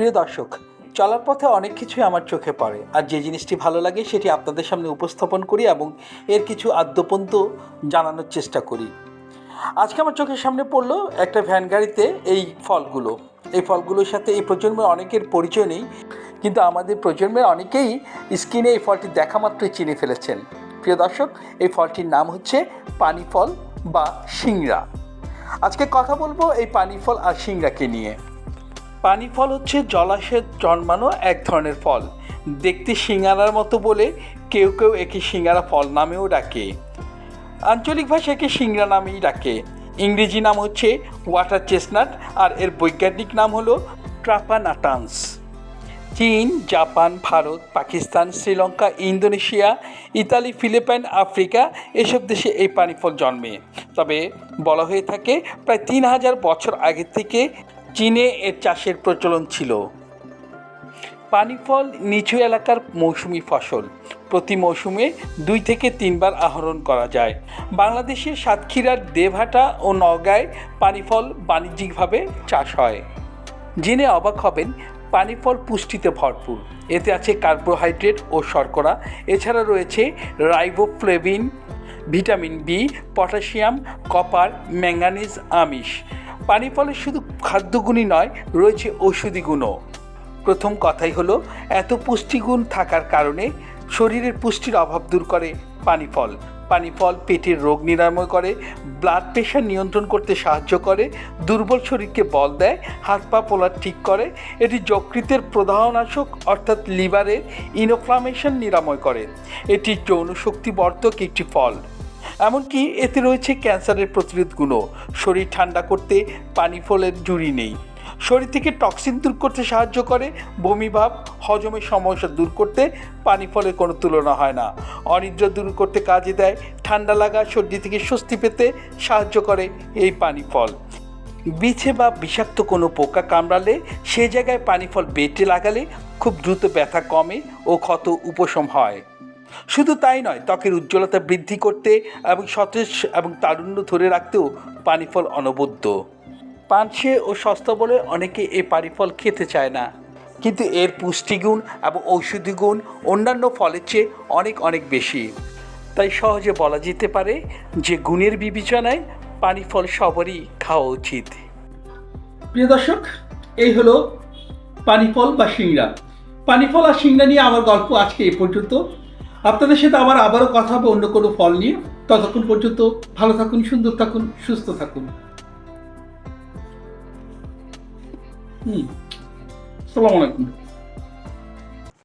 প্রিয় দর্শক, চলার পথে অনেক কিছুই আমার চোখে পড়ে আর যে জিনিসটি ভালো লাগে সেটি আপনাদের সামনে উপস্থাপন করি এবং এর কিছু আদ্যপন্ত জানানোর চেষ্টা করি। আজকে আমার চোখের সামনে পড়ল একটা ভ্যান গাড়িতে এই ফলগুলো। এই ফলগুলোর সাথে এই প্রজন্মের অনেকের পরিচয় নেই, কিন্তু আমাদের প্রজন্মের অনেকেই স্ক্রিনে এই ফলটি দেখা মাত্রই চিনে ফেলেছেন। প্রিয় দর্শক, এই ফলটির নাম হচ্ছে পানি ফল বা সিংড়া। আজকে কথা বলব এই পানি ফল আর সিংড়াকে নিয়ে। পানি ফল হচ্ছে জলাশয়ে জন্মানো এক ধরনের ফল। দেখতে সিঙ্গারার মতো বলে কেউ কেউ একে সিঙ্গারা ফল নামেও ডাকে। আঞ্চলিক ভাষায় একে সিংড়া নামেই ডাকে। ইংরেজি নাম হচ্ছে ওয়াটার চেস্টনাট আর এর বৈজ্ঞানিক নাম হলো ট্রাপানাটান্স। চীন, Japan, Bharat, Pakistan, Sri Lanka, Indonesia, Italy, Philippine, Africa এসব দেশে এই পানি ফল জন্মে। তবে বলা হয়ে থাকে প্রায় তিন হাজার বছর আগে থেকে চীনে এর চাষের প্রচলন ছিল। পানি ফল নিচু এলাকার মৌসুমি ফসল। প্রতি মৌসুমে দুই থেকে তিনবার আহরণ করা যায়। বাংলাদেশের সাতক্ষীরার দেভাটা ও নওগাঁয় পানি ফল বাণিজ্যিকভাবে চাষ হয়। জেনে অবাক হবেন পানি ফল পুষ্টিতে ভরপুর। এতে আছে কার্বোহাইড্রেট ও শর্করা। এছাড়া রয়েছে riboflavin, vitamin B, potassium, copper manganese আমিষ। পানি ফলের শুধু খাদ্যগুণই নয়, রয়েছে ঔষধি গুণও। প্রথম কথাই হলো, এত পুষ্টিগুণ থাকার কারণে শরীরের পুষ্টির অভাব দূর করে পানি ফল। পানি ফল পেটের রোগ নিরাময় করে ব্লাড প্রেশার নিয়ন্ত্রণ করতে সাহায্য করে, দুর্বল শরীরকে বল দেয়, হাত পা পোলার ঠিক করে, এটি যকৃতের প্রদাহনাশক অর্থাৎ লিভারের ইনোফ্লামেশন নিরাময় করে। এটি যৌনশক্তিবর্ধক একটি ফল। এমনকি এতে রয়েছে ক্যান্সারের প্রতিরোধ গুণও শরীর ঠান্ডা করতে পানি ফলের জুড়ি নেই। শরীর থেকে টক্সিন দূর করতে সাহায্য করে। বমিভাব হজমের সমস্যা দূর করতে পানি ফলের কোনো তুলনা হয় না। অনিদ্রা দূর করতে কাজে দেয়। ঠান্ডা লাগা সর্দি থেকে স্বস্তি পেতে সাহায্য করে এই পানি ফল। বিছে বা বিষাক্ত কোনো পোকা কামড়ালে সে জায়গায় পানি ফল বেটে লাগালে খুব দ্রুত ব্যথা কমে ও ক্ষত উপশম হয়। শুধু তাই নয়, ত্বকের উজ্জ্বলতা বৃদ্ধি করতে এবং সতেজ এবং তারুণ্য ধরে রাখতেও পানি ফল অনবদ্য। পানসে ও সস্তা বলে অনেকে এই পানি ফল খেতে চায় না। কিন্তু এর পুষ্টিগুণ এবং ঔষধি গুণ অন্যান্য ফলের চেয়ে অনেক অনেক বেশি। তাই সহজে বলা যেতে পারে যে গুণের বিবেচনায় পানি ফল সবারই খাওয়া উচিত। প্রিয় দর্শক, এই হলো পানি ফল বা সিংড়া। পানি ফল আর সিংড়া নিয়ে আমার গল্প আজকে এ পর্যন্ত। আপনাদের সাথে আবার আবারও কথা হবে অন্য কোনো ফল নিয়ে। ততক্ষণ পর্যন্ত ভালো থাকুন, সুন্দর থাকুন, সুস্থ থাকুন। হুম। সালাম আলাইকুম।